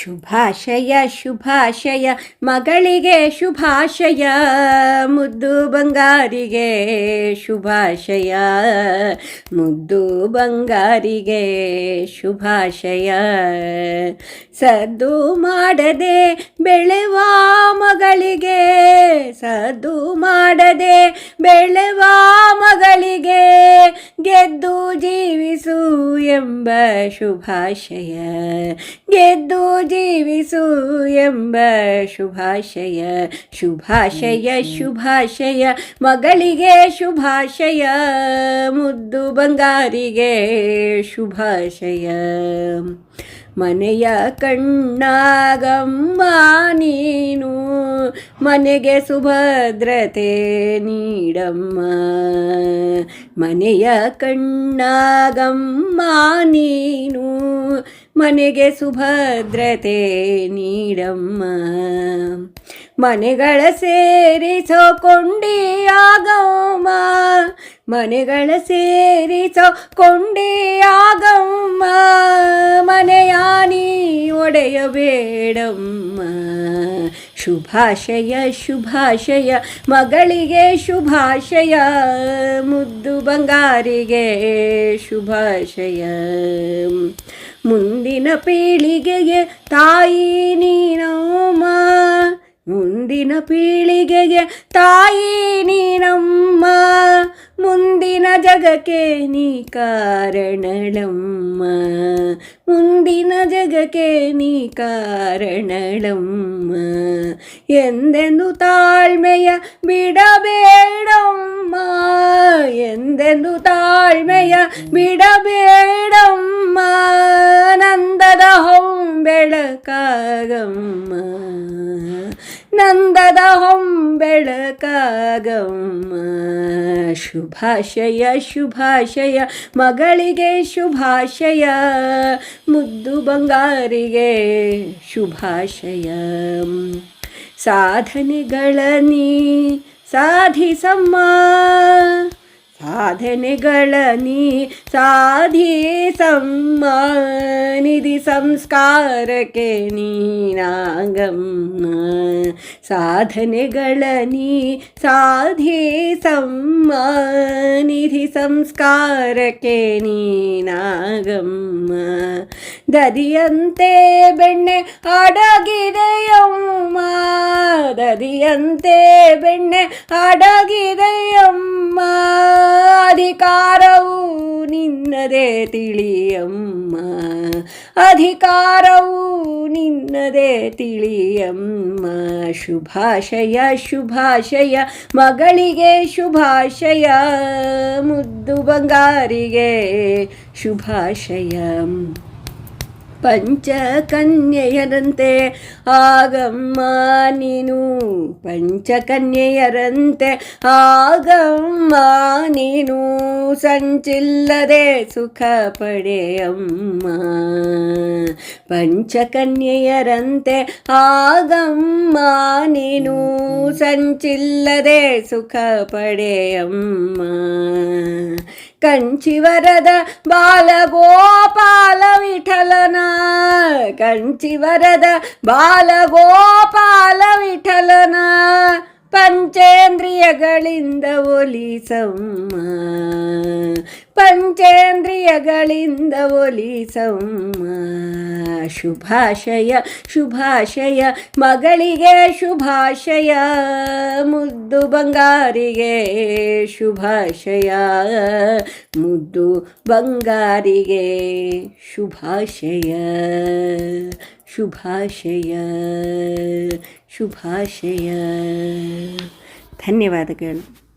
ಶುಭಾಶಯ ಶುಭಾಶಯ, ಮಗಳಿಗೆ ಶುಭಾಶಯ, ಮುದ್ದು ಬಂಗಾರಿಗೆ ಶುಭಾಶಯ, ಮುದ್ದು ಬಂಗಾರಿಗೆ ಶುಭಾಶಯ. ಸದ್ದು ಮಾಡದೆ ಬೆಳೆವ ಮಗಳಿಗೆ, ಸದ್ದು ಮಾಡದೆ ಬೆಳೆವ ಮಗಳಿಗೆ ಶುಭಾಶಯ. ಗೆದ್ದು ಜೀವಿಸು ಎಂಬ ಶುಭಾಶಯ. ಶುಭಾಶಯ ಶುಭಾಶಯ. ಮಗಳಿಗೆ ಶುಭಾಶಯ. ಮುದ್ದು ಬಂಗಾರಿಗೆ ಶುಭಾಶಯ. ಮನೆಯ ಕಣ್ಣಾಗಮ್ಮ ನೀನು, ಮನೆಗೆ ಸುಭದ್ರತೆ ನೀಡಮ್ಮ. ಮನೆಯ ಕಣ್ಣಾಗಮ್ಮ ನೀನು, ಮನೆಗೆ ಸುಭದ್ರತೆ ನೀಡಮ್ಮ. ಮನೆಗಳ ಸೇರಿಸೋ ಕೊಂಡಿಯಾಗಮ್ಮ ಮನೆಗಳ ಸೇರಿಸೋ ಕೊಂಡಿಯಾಗಮ್ಮ ಮನೆಯ ನೀ ಒಡೆಯಬೇಡಮ್ಮ ಶುಭಾಶಯ ಶುಭಾಶಯ, ಮಗಳಿಗೆ ಶುಭಾಶಯ, ಮುದ್ದು ಬಂಗಾರಿಗೆ ಶುಭಾಶಯ. ಮುಂದಿನ ಪೀಳಿಗೆಗೆ ತಾಯಿ ನೀನಮ್ಮ ಮುಂದಿನ ಪೀಳಿಗೆಗೆ ತಾಯಿ ಮುಂದಿನ ಜಗಕ್ಕೆ ನೀ ಕಾರಣಳಮ್ಮ ಮುಂದಿನ ಜಗಕ್ಕೆ ನೀ ಕಾರಣಳಮ್ಮ ಎಂದೆಂದು ತಾಳ್ಮೆಯ ಬಿಡಬೇಡಮ್ಮ ಎಂದೆಂದು ತಾಳ್ಮೆಯ ಬಿಡಬೇಡಮ್ಮ ನಂದದ ಹೊಂಬೆಳಕಾಗಮ್ಮ ನಂದದ ಹೊಂಬೆಳಕಾಗಮ್ಮ. ಶುಭಾಶಯ ಶುಭಾಶಯ ಮಗಳಿಗೆ ಶುಭಾಶಯ ಮುದ್ದು ಬಂಗಾರಿಗೆ ಶುಭಾಶಯ. ಸಾಧನೆಗಳ ನೀ ಸಾಧಿಸಮ್ಮ. ಸಾಧನೆಗಳ ನೀ ಸಾಧಿಸಮ್ಮ ನಿಧಿ ಸಂಸ್ಕಾರಕ್ಕೆ ನೀನಾಗಮ್ಮ ಸಾಧನೆಗಳ ನೀ ಸಾಧಿಸಮ್ಮ ನಿಧಿ ಸಂಸ್ಕಾರಕ್ಕೆ ನೀನಾಗಮ್ಮ ದದಿಯಂತೆ ಬೆಣ್ಣೆ ಅಡಗಿದೆಯಮ್ಮ. ದದಿಯಂತೆ ಬೆಣ್ಣೆ ಅಡಗಿದೆಯಮ್ಮ. ಅಧಿಕಾರವು ನಿನ್ನದೇ ತಿಳಿಯಮ್ಮ. ಅಧಿಕಾರವು ನಿನ್ನದೇ ತಿಳಿಯಮ್ಮ. ಶುಭಾಶಯ ಶುಭಾಶಯ ಮಗಳಿಗೆ ಶುಭಾಶಯ ಮುದ್ದು ಬಂಗಾರಿಗೆ ಶುಭಾಶಯ. ಪಂಚಕನ್ಯೆಯರಂತೆ ಆಗಮ್ಮ ನೀನು ಪಂಚಕನ್ಯೆಯರಂತೆ ಆಗಮ್ಮ ನೀನು ಸಂಚಿಲ್ಲದೆ ಸುಖ ಪಡೆಯಮ್ಮ ಪಂಚಕನ್ಯೆಯರಂತೆ ಆಗಮ್ಮ ನೀನು ಸಂಚಿಲ್ಲದೆ ಸುಖ ಪಡೆಯಮ್ಮ ಕಂಚಿವರದ ಬಾಲಗೋಪಾಲ ವಿಠಲನ ಕಂಚಿವರದ ಬಾಲಗೋಪಾಲ ವಿಠಲನ ಪಂಚೇಂದ್ರಿಯಗಳಿಂದ ಒಲಿಸಮ್ಮ. ಪಂಚೇಂದ್ರಿಯಗಳಿಂದ ಒಲಿಸಮ್ಮ ಶುಭಾಶಯ ಶುಭಾಶಯ, ಮಗಳಿಗೆ ಶುಭಾಶಯ, ಮುದ್ದು ಬಂಗಾರಿಗೆ ಶುಭಾಶಯ, ಮುದ್ದು ಬಂಗಾರಿಗೆ ಶುಭಾಶಯ ಶುಭಾಶಯ ಶುಭಾಶಯ. ಧನ್ಯವಾದಗಳು.